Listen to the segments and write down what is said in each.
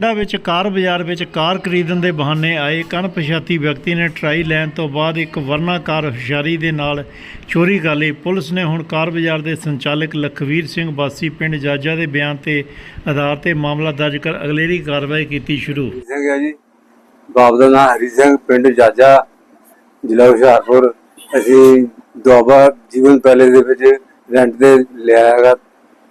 ਦਾ ਵਿੱਚ ਕਾਰ ਬਾਜ਼ਾਰ ਵਿੱਚ ਕਾਰ ਖਰੀਦਣ ਦੇ ਬਹਾਨੇ ਆਏ। ਕਣਪਛਾਤੀ ਵਿਅਕਤੀ ਨੇ ਟਰਾਈ ਲੈਣ ਤੋਂ ਬਾਅਦ ਇੱਕ ਵਰਨਾਕਾਰ ਹੁਸ਼ਿਆਰੀ ਦੇ ਨਾਲ ਚੋਰੀ ਕਰ ਲਈ। ਪੁਲਿਸ ਨੇ ਹੁਣ ਕਾਰ ਬਾਜ਼ਾਰ ਦੇ ਸੰਚਾਲਕ ਲਖਵੀਰ ਸਿੰਘ ਵਾਸੀ ਪਿੰਡ ਜਾਜਾ ਦੇ ਬਿਆਨ ਤੇ ਆਧਾਰ ਤੇ ਮਾਮਲਾ ਦਰਜ ਕਰ ਅਗਲੇਰੀ ਕਾਰਵਾਈ ਕੀਤੀ ਸ਼ੁਰੂ। ਸਿੰਘ ਹੈ ਜੀ। ਬਾਪ ਦਾ ਨਾਮ ਹਰੀ ਸਿੰਘ, ਪਿੰਡ ਜਾਜਾ, ਜ਼ਿਲ੍ਹਾ ਹੁਸ਼ਿਆਰਪੁਰ। ਅਸੀਂ ਦੁਆਬਾ ਜੀਵਨ ਪੈਲੇਸ ਦੇ ਵਿੱਚ ਰੈਂਟ ਤੇ ਲਿਆ ਹੈਗਾ।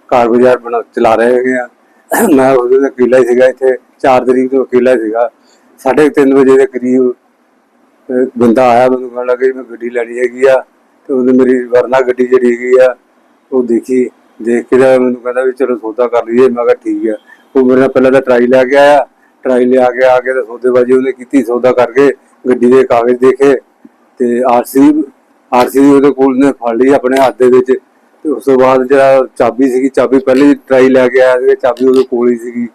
ਕਾਰ ਬਾਜ਼ਾਰ ਬਣਾ ਚਲਾ ਰਹੇ ਹੈਗੇ ਆ। ਮੈਂ ਉਹਦੇ ਦਾ ਵਕੀਲਾ ਹੀ ਸੀਗਾ, ਇੱਥੇ 4 ਤਰੀਕ ਤੋਂ ਵਕੀਲਾ ਹੀ ਸੀਗਾ। 3:30 ਵਜੇ ਦੇ ਕਰੀਬ ਬੰਦਾ ਆਇਆ, ਮੈਨੂੰ ਕਹਿਣ ਲੱਗਾ ਜੀ ਮੈਂ ਗੱਡੀ ਲੈਣੀ ਹੈਗੀ ਆ, ਤੇ ਉਹਨੇ ਮੇਰੀ ਵਰਨਾ ਗੱਡੀ ਜਿਹੜੀ ਹੈਗੀ ਆ, ਉਹ ਦੇਖੀ, ਦੇਖ ਕੇ ਤਾਂ ਮੈਨੂੰ ਕਹਿੰਦਾ ਵੀ ਚਲੋ ਸੌਦਾ ਕਰ ਲਈਏ, ਮੈਂ ਕਿਹਾ ਠੀਕ ਆ। ਉਹ ਮੇਰੇ ਨਾਲ ਪਹਿਲਾਂ ਤਾਂ ਟਰਾਈ ਲੈ ਕੇ ਆਇਆ, ਟਰਾਈ ਲਿਆ ਕੇ ਆ ਕੇ ਤਾਂ ਸੌਦੇਬਾਜ਼ੀ ਉਹਨੇ ਕੀਤੀ, ਸੌਦਾ ਕਰਕੇ ਗੱਡੀ ਦੇ ਕਾਗਜ਼ ਦੇਖੇ, ਤੇ ਆਰਸੀ ਆਰਸੀ ਉਹਦੇ ਕੋਲ ਨੇ ਫੜ ਲਈ ਆਪਣੇ ਹੱਥ ਦੇ ਵਿੱਚ। ਤੇ ਉਸ ਤੋਂ ਬਾਅਦ ਜਿਹੜਾ ਚਾਬੀ ਸੀਗੀ, ਚਾਬੀ ਪਹਿਲੇ ਟਰਾਈ ਲੈ ਕੇ ਆਇਆ ਸੀ ਚਾਬੀ ਉਹਦੇ ਕੋਲ ਹੀ ਸੀਗੀ।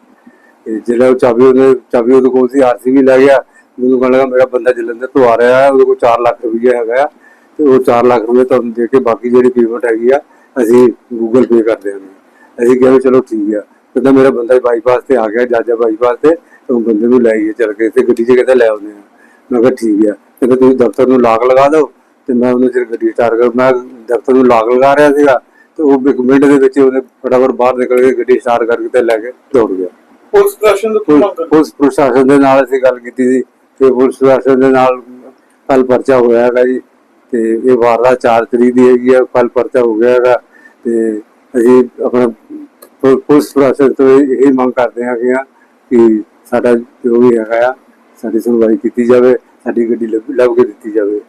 ਜਿਹੜਾ ਉਹ ਚਾਬੀ ਉਹਨੇ, ਚਾਬੀ ਉਹਦੇ ਕੋਲ ਸੀ ਆਰਸੀ ਵੀ ਲੈ ਗਿਆ। ਮੈਨੂੰ ਕਹਿਣ ਲੱਗਾ, ਮੇਰਾ ਬੰਦਾ ਜਲੰਧਰ ਤੋਂ ਆ ਰਿਹਾ ਹੈ, ਉਹਦੇ ਕੋਲ 4 ਲੱਖ ਰੁਪਏ ਹੈਗਾ ਤੇ ਉਹ 4 ਲੱਖ ਰੁਪਏ ਤੁਹਾਨੂੰ ਦੇ ਕੇ ਬਾਕੀ ਜਿਹੜੀ ਪੇਮੈਂਟ ਹੈਗੀ ਆ, ਅਸੀਂ ਗੂਗਲ ਪੇ ਕਰ ਦਿਆਂਗੇ। ਅਸੀਂ ਕਿਹਾ ਵੀ ਚਲੋ ਠੀਕ ਆ। ਕਹਿੰਦਾ ਮੇਰਾ ਬੰਦਾ ਬਾਈਪਾਸ ਤੇ ਆ ਗਿਆ, ਜਾਜਾ ਬਾਈਪਾਸ ਤੇ ਉਹ ਬੰਦੇ ਨੂੰ ਲੈ ਗਏ ਚੱਲ ਕੇ ਤੇ ਗੱਡੀ 'ਚ ਕਹਿੰਦਾ ਲੈ ਆਉਂਦੇ ਆ। ਮੈਂ ਕਿਹਾ ਠੀਕ ਆ। ਕਹਿੰਦਾ ਤੁਸੀਂ ਦਫ਼ਤਰ ਨੂੰ ਲਾਕ ਲਗਾ ਦਿਓ। ਤੇ ਮੈਂ ਉਹਨੂੰ ਫਿਰ ਗੱਡੀ ਸਟਾਰਟ ਕਰ ਮੈਂ ਦਫ਼ਤਰ ਨੂੰ ਲਾਕ ਲਗਾ ਰਿਹਾ ਸੀਗਾ ਤੇ ਉਹ ਇੱਕ ਮਿੰਟ ਦੇ ਵਿੱਚ ਉਹਨੇ ਫਟਾਫਟ ਬਾਹਰ ਨਿਕਲ ਕੇ ਗੱਡੀ ਸਟਾਰਟ ਕਰਕੇ ਤੇ ਲੈ ਕੇ ਦੌੜ ਗਿਆ। ਪੁਲਿਸ ਪ੍ਰਸ਼ਾਸਨ ਦਾ ਪੁਲਿਸ ਪ੍ਰਸ਼ਾਸਨ ਦੇ ਨਾਲ ਅਸੀਂ ਗੱਲ ਕੀਤੀ ਸੀ ਤੇ ਪੁਲਿਸ ਪ੍ਰਸ਼ਾਸਨ ਦੇ ਨਾਲ ਕੱਲ ਪਰਚਾ ਹੋਇਆ ਹੈਗਾ ਜੀ ਤੇ ਇਹ ਵਾਰਦਾਤ 4 ਤਰੀਕ ਦੀ ਹੈਗੀ ਆ ਕੱਲ ਪਰਚਾ ਹੋ ਗਿਆ ਹੈਗਾ ਤੇ ਅਸੀਂ ਆਪਣਾ ਪੁਲਿਸ ਪ੍ਰਸ਼ਾਸਨ ਤੋਂ ਇਹ ਮੰਗ ਕਰਦੇ ਹਾਂ ਕਿ ਕਿ ਸਾਡਾ ਜੋ ਵੀ ਹੈਗਾ ਆ ਸਾਡੀ ਸੁਣਵਾਈ ਕੀਤੀ ਜਾਵੇ ਸਾਡੀ ਗੱਡੀ ਲੱਭ ਲੱਭ ਕੇ ਦਿੱਤੀ ਜਾਵੇ।